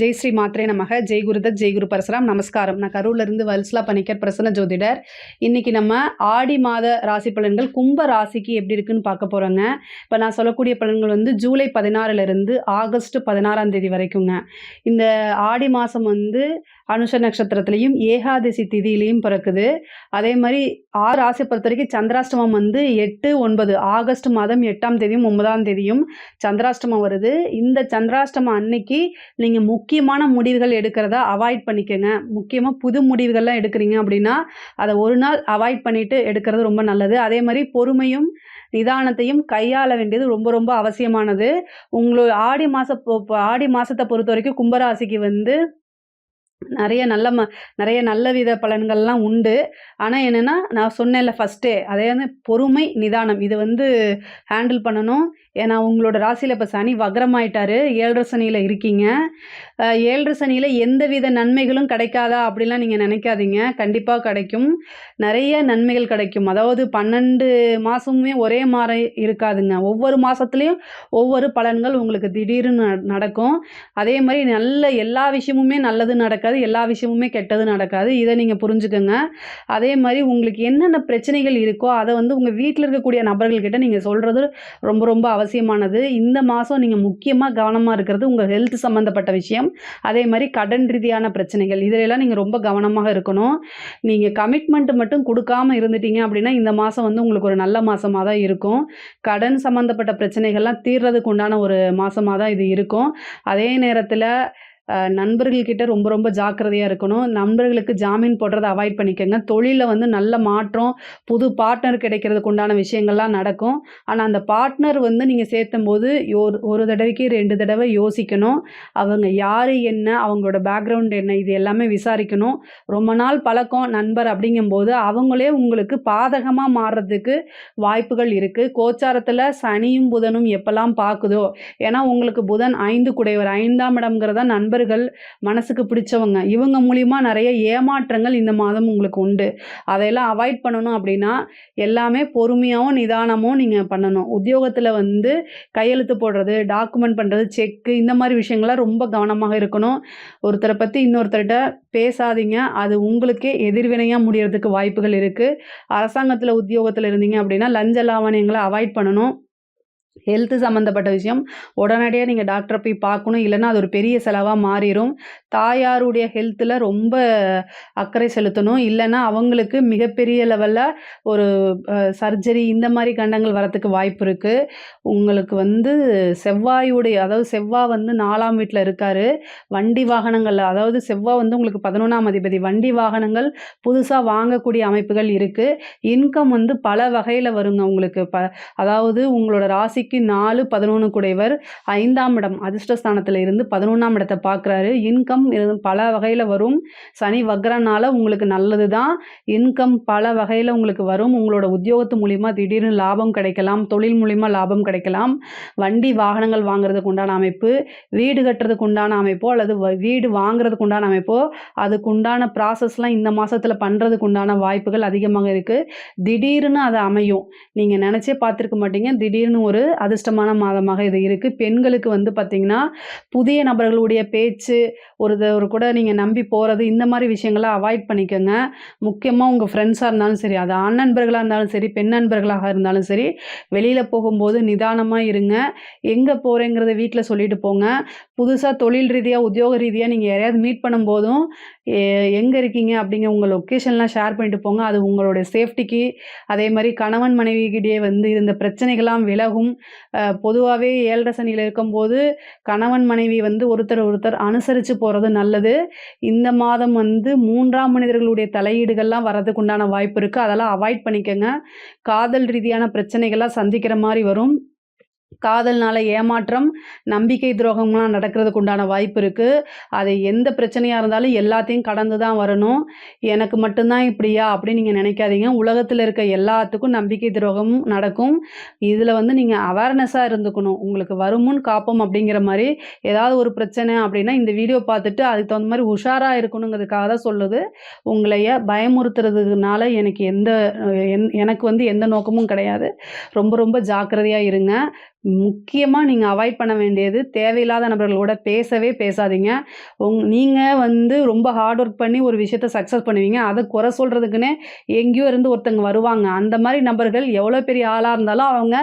ஜெய் ஸ்ரீ மாத்ரே நமக. ஜெய் குருதத் ஜெய் குரு பரசுராம். நமஸ்காரம். நான் கரூர்லேருந்து வல்ஸ்லா பணிக்கர் பிரசன்ன ஜோதிடர். இன்றைக்கி நம்ம ஆடி மாத ராசி பலன்கள் கும்ப ராசிக்கு எப்படி இருக்குன்னு பார்க்க போகிறோங்க இப்போ நான் சொல்லக்கூடிய பலன்கள் வந்து ஜூலை பதினாறுலேருந்து ஆகஸ்ட் பதினாறாம் தேதி வரைக்குங்க. இந்த ஆடி மாதம் வந்து அனுஷ நட்சத்திரத்துலேயும் ஏகாதசி திதியிலையும் பிறக்குது. அதே மாதிரி ஆறு ராசியை பொறுத்த வரைக்கும் சந்திராஷ்டமம் வந்து எட்டு ஒன்பது ஆகஸ்ட் மாதம் எட்டாம் தேதியும் ஒன்பதாம் தேதியும் சந்திராஷ்டமம் வருது. இந்த சந்திராஷ்டமம் அன்னைக்கு நீங்கள் முக்கியமான முடிவுகள் எடுக்கிறத அவாய்ட் பண்ணிக்கோங்க. முக்கியமாக புது முடிவுகள்லாம் எடுக்கிறீங்க அப்படின்னா அதை ஒரு நாள் அவாய்ட் பண்ணிவிட்டு எடுக்கிறது ரொம்ப நல்லது. அதே மாதிரி பொறுமையும் நிதானத்தையும் கையாள வேண்டியது ரொம்ப ரொம்ப அவசியமானது. உங்களோட ஆடி மாத ஆடி மாதத்தை பொறுத்த வரைக்கும் கும்பராசிக்கு வந்து நிறைய நல்ல ம நிறைய நல்ல வித பலன்கள்லாம் உண்டு. ஆனால் என்னென்னா நான் சொன்னேன்ல ஃபஸ்ட்டே அதே வந்து பொறுமை நிதானம். இது வந்து ஹேண்டில் பண்ணணும். ஏன்னா உங்களோட ராசியில் இப்போ சனி வக்ரமாயிட்டாரு. ஏழரை சனியில் இருக்கீங்க. ஏழரை சனியில் எந்த வித நன்மைகளும் கிடைக்காதா அப்படிலாம் நீங்கள் நினைக்காதீங்க. கண்டிப்பாக கிடைக்கும். நிறைய நன்மைகள் கிடைக்கும். அதாவது பன்னெண்டு மாதமுமே ஒரே மாதிரி இருக்காதுங்க. ஒவ்வொரு மாதத்துலேயும் ஒவ்வொரு பலன்கள் உங்களுக்கு திடீர்னு நடக்கும். அதே மாதிரி நல்ல எல்லா விஷயமுமே நல்லது நடக்காது. எல்லா விஷயமுமே கெட்டது நடக்காது. இதை நீங்கள் புரிஞ்சுக்கோங்க. அதே மாதிரி உங்களுக்கு என்னென்ன பிரச்சனைகள் இருக்கோ அதை வந்து உங்கள் வீட்டில் இருக்கக்கூடிய நபர்கள்கிட்ட நீங்கள் சொல்கிறது ரொம்ப ரொம்ப அவசியமானது. இந்த மாதம் நீங்கள் முக்கியமாக கவனமாக இருக்கிறது உங்கள் ஹெல்த் சம்மந்தப்பட்ட விஷயம். அதே மாதிரி கடன் ரீதியான பிரச்சனைகள். இதிலெல்லாம் நீங்கள் ரொம்ப கவனமாக இருக்கணும். நீங்கள் கமிட்மெண்ட் மட்டும் கொடுக்காம இருந்துட்டீங்க அப்படின்னா இந்த மாதம் வந்து உங்களுக்கு ஒரு நல்ல மாதமாக தான் இருக்கும். கடன் சம்மந்தப்பட்ட பிரச்சனைகள்லாம் தீர்றதுக்கு உண்டான ஒரு மாதமாக தான் இது இருக்கும். அதே நேரத்தில் நண்பர்கள்கிட்ட ரொம்ப ரொம்ப ஜாக்கிரதையாக இருக்கணும். நண்பர்களுக்கு ஜாமீன் போடுறதை அவாய்ட் பண்ணிக்கோங்க. தொழிலில் வந்து நல்ல மாற்றம் புது பார்ட்னர் கிடைக்கிறதுக்கு உண்டான விஷயங்கள்லாம் நடக்கும். ஆனால் அந்த பார்ட்னர் வந்து நீங்கள் சேர்த்தும் போது ஒரு ஒரு தடவைக்கு ரெண்டு தடவை யோசிக்கணும். அவங்க யார் என்ன அவங்களோட பேக்ரவுண்ட் என்ன இது எல்லாமே விசாரிக்கணும். ரொம்ப நாள் பழக்கம் நண்பர் அப்படிங்கும்போது அவங்களே உங்களுக்கு பாதகமாக மாறுறதுக்கு வாய்ப்புகள் இருக்குது கோச்சாரத்தில் சனியும் புதனும் எப்பெல்லாம் பார்க்குதோ ஏன்னா உங்களுக்கு புதன் ஐந்து குடையவர். ஐந்தாம் இடம்ங்கிறத நண்பர்கள் மனசுக்கு பிடிச்சவங்க. இவங்க மூலிமா நிறைய ஏமாற்றங்கள் இந்த மாதம் உங்களுக்கு உண்டு. அதையெல்லாம் அவாய்ட் பண்ணணும் அப்படின்னா எல்லாமே பொறுமையாகவும் நிதானமும் நீங்கள் பண்ணணும். உத்தியோகத்தில் வந்து கையெழுத்து போடுறது டாக்குமெண்ட் பண்ணுறது செக்கு இந்த மாதிரி விஷயங்கள்லாம் ரொம்ப கவனமாக இருக்கணும். ஒருத்தரை பற்றி இன்னொருத்தர்கிட்ட பேசாதீங்க. அது உங்களுக்கே எதிர்வினையாக முடியறதுக்கு வாய்ப்புகள் இருக்குது அரசாங்கத்தில் உத்தியோகத்தில் இருந்தீங்க அப்படின்னா லஞ்ச லாவணியங்களை அவாய்ட் பண்ணணும். ஹெல்த்து சம்மந்தப்பட்ட விஷயம். உடனடியாக நீங்கள் டாக்டரை போய் பார்க்கணும். இல்லைன்னா அது ஒரு பெரிய செலவாக மாறிடும் தாயாருடைய ஹெல்த்தில் ரொம்ப அக்கறை செலுத்தணும். இல்லைன்னா அவங்களுக்கு மிகப்பெரிய லெவலில் ஒரு சர்ஜரி இந்த மாதிரி கண்டங்கள் வரத்துக்கு வாய்ப்பு இருக்குது உங்களுக்கு வந்து செவ்வாயுடைய அதாவது செவ்வாய் வந்து நாலாம் வீட்டில் இருக்கார். வண்டி வாகனங்கள் அதாவது செவ்வாய் வந்து உங்களுக்கு பதினொன்றாம் அதிபதி. வண்டி வாகனங்கள் புதுசாக வாங்கக்கூடிய அமைப்புகள் இருக்குது இன்கம் வந்து பல வகையில் வருங்க உங்களுக்கு. ப அதாவது உங்களோட ராசி ராசிக்கு நாலு பதினொன்று குடைவர் ஐந்தாம் இடம் அதிர்ஷ்டஸ்தானத்தில் இருந்து பதினொன்றாம் இடத்தை பார்க்குறாரு. இன்கம் பல வகையில் வரும். சனி வக்ரனால உங்களுக்கு நல்லது தான் இன்கம் பல வகையில் உங்களுக்கு வரும். உங்களோட உத்தியோகத்து மூலிமா திடீர்னு லாபம் கிடைக்கலாம். தொழில் மூலிமா லாபம் கிடைக்கலாம். வண்டி வாகனங்கள் வாங்குறதுக்கு உண்டான அமைப்பு வீடு கட்டுறதுக்கு உண்டான அமைப்போ அல்லது வ- வீடு வாங்குறதுக்கு உண்டான அமைப்போ அதுக்கு உண்டான ப்ராசஸ்லாம் இந்த மாதத்தில் பண்ணுறதுக்கு உண்டான வாய்ப்புகள் அதிகமாக இருக்குது திடீர்னு அது அமையும். நீங்கள் நினச்சே பார்த்துருக்க மாட்டீங்க. திடீர்னு ஒரு அதிர்ஷ்டமான மாதமாக இது இருக்குது பெண்களுக்கு வந்து பார்த்திங்கன்னா புதிய நபர்களுடைய பேச்சு ஒரு ஒரு கூட நீங்கள் நம்பி போகிறது இந்த மாதிரி விஷயங்களை அவாய்ட் பண்ணிக்கோங்க. முக்கியமாக உங்கள் ஃப்ரெண்ட்ஸாக இருந்தாலும் சரி அது ஆண் நண்பர்களாக இருந்தாலும் சரி பெண் நண்பர்களாக இருந்தாலும் சரி வெளியில் போகும்போது நிதானமாக இருங்க. எங்கே போகிறேங்கிறத வீட்டில் சொல்லிட்டு போங்க. புதுசாக தொழில் ரீதியாக உத்தியோக ரீதியாக நீங்கள் யாரையாவது மீட் பண்ணும்போதும் எங்கே இருக்கீங்க அப்படிங்க உங்கள் லொக்கேஷன்லாம் ஷேர் பண்ணிட்டு போங்க. அது உங்களுடைய சேஃப்டிக்கு அதே மாதிரி கணவன் மனைவிக்கிட்டே வந்து இருந்த பிரச்சனைகள்லாம் விலகும். பொதுவாகவே ஏழரை சனியில் இருக்கும்போது கணவன் மனைவி வந்து ஒருத்தர் ஒருத்தர் அனுசரித்து போகிறது நல்லது. இந்த மாதம் வந்து மூன்றாம் மனிதர்களுடைய தலையீடுகள்லாம் வர்றதுக்கு உண்டான வாய்ப்பு இருக்குது அதெல்லாம் அவாய்ட் பண்ணிக்கோங்க. காதல் ரீதியான பிரச்சனைகள்லாம் சந்திக்கிற மாதிரி வரும். காதல்னால ஏமாற்றம் நம்பிக்கை துரோகம்லாம் நடக்கிறதுக்கு உண்டான வாய்ப்பு இருக்குது அது எந்த பிரச்சனையாக இருந்தாலும் எல்லாத்தையும் கடந்து தான் வரணும். எனக்கு மட்டும்தான் இப்படியா அப்படின்னு நீங்கள் நினைக்காதீங்க. உலகத்தில் இருக்க எல்லாத்துக்கும் நம்பிக்கை துரோகமும் நடக்கும். இதில் வந்து நீங்கள் அவேர்னஸாக இருந்துக்கணும். உங்களுக்கு வருமுன் காப்போம் அப்படிங்கிற மாதிரி ஏதாவது ஒரு பிரச்சனை அப்படின்னா இந்த வீடியோ பார்த்துட்டு அதுக்கு தகுந்த மாதிரி உஷாராக இருக்கணுங்கிறதுக்காக தான் சொல்லுது. உங்களைய பயமுறுத்துறதுனால எனக்கு எந்த என்- எனக்கு வந்து எந்த நோக்கமும் கிடையாது. ரொம்ப ரொம்ப ஜாக்கிரதையாக இருங்க. முக்கியமாக நீங்கள் அவாய்ட் பண்ண வேண்டியது தேவையில்லாத நபர்களோட பேசவே பேசாதீங்க. உங் நீங்கள் வந்து ரொம்ப ஹார்ட் ஒர்க் பண்ணி ஒரு விஷயத்த சக்ஸஸ் பண்ணுவீங்க. அதை குறை சொல்கிறதுக்குன்னே எங்கேயோ இருந்து ஒருத்தங்க வருவாங்க. அந்த மாதிரி நபர்கள் எவ்வளோ பெரிய ஆளாக இருந்தாலும் அவங்க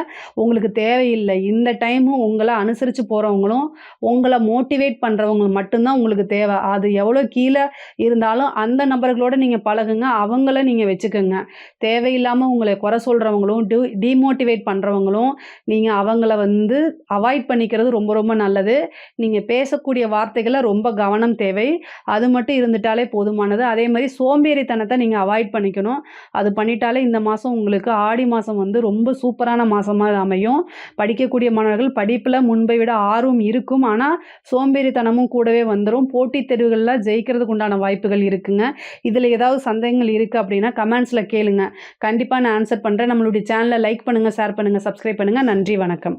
உங்களுக்கு தேவையில்லை. இந்த டைமும் உங்களை அனுசரித்து போகிறவங்களும் உங்களை மோட்டிவேட் பண்ணுறவங்க மட்டும்தான் உங்களுக்கு தேவை. அது எவ்வளோ கீழே இருந்தாலும் அந்த நபர்களோட நீங்கள் பழகுங்க. அவங்கள நீங்கள் வச்சுக்கோங்க. தேவையில்லாமல் உங்களை குறை சொல்கிறவங்களும் டி டிமோட்டிவேட் பண்ணுறவங்களும் நீங்கள் அவங்கள வந்து அவாய்ட் பண்ணிக்கிறது ரொம்ப ரொம்ப நல்லது. நீங்கள் பேசக்கூடிய வார்த்தைகளை ரொம்ப கவனம் தேவை. அது மட்டும் இருந்துட்டாலே போதுமானது. அதே மாதிரி சோம்பேறித்தனத்தை நீங்கள் அவாய்ட் பண்ணிக்கணும். அது பண்ணிட்டாலே இந்த மாதம் உங்களுக்கு ஆடி மாதம் வந்து ரொம்ப சூப்பரான மாதமாக அமையும். படிக்கக்கூடிய மாணவர்கள் படிப்பில் முன்பை விட ஆர்வம் இருக்கும். ஆனால் சோம்பேறித்தனமும் கூடவே வந்துடும் போட்டித் தேர்வுகளில் ஜெயிக்கிறதுக்கு உண்டான வாய்ப்புகள் இருக்குங்க. இதில் ஏதாவது சந்தேகங்கள் இருக்குது அப்படின்னா கமெண்ட்ஸில் கேளுங்க. கண்டிப்பாக நான் ஆன்சர் பண்ணுறேன் நம்மளுடைய சேனலை லைக் பண்ணுங்கள் ஷேர் பண்ணுங்கள் சப்ஸ்கிரைப் பண்ணுங்கள் நன்றி வணக்கம்.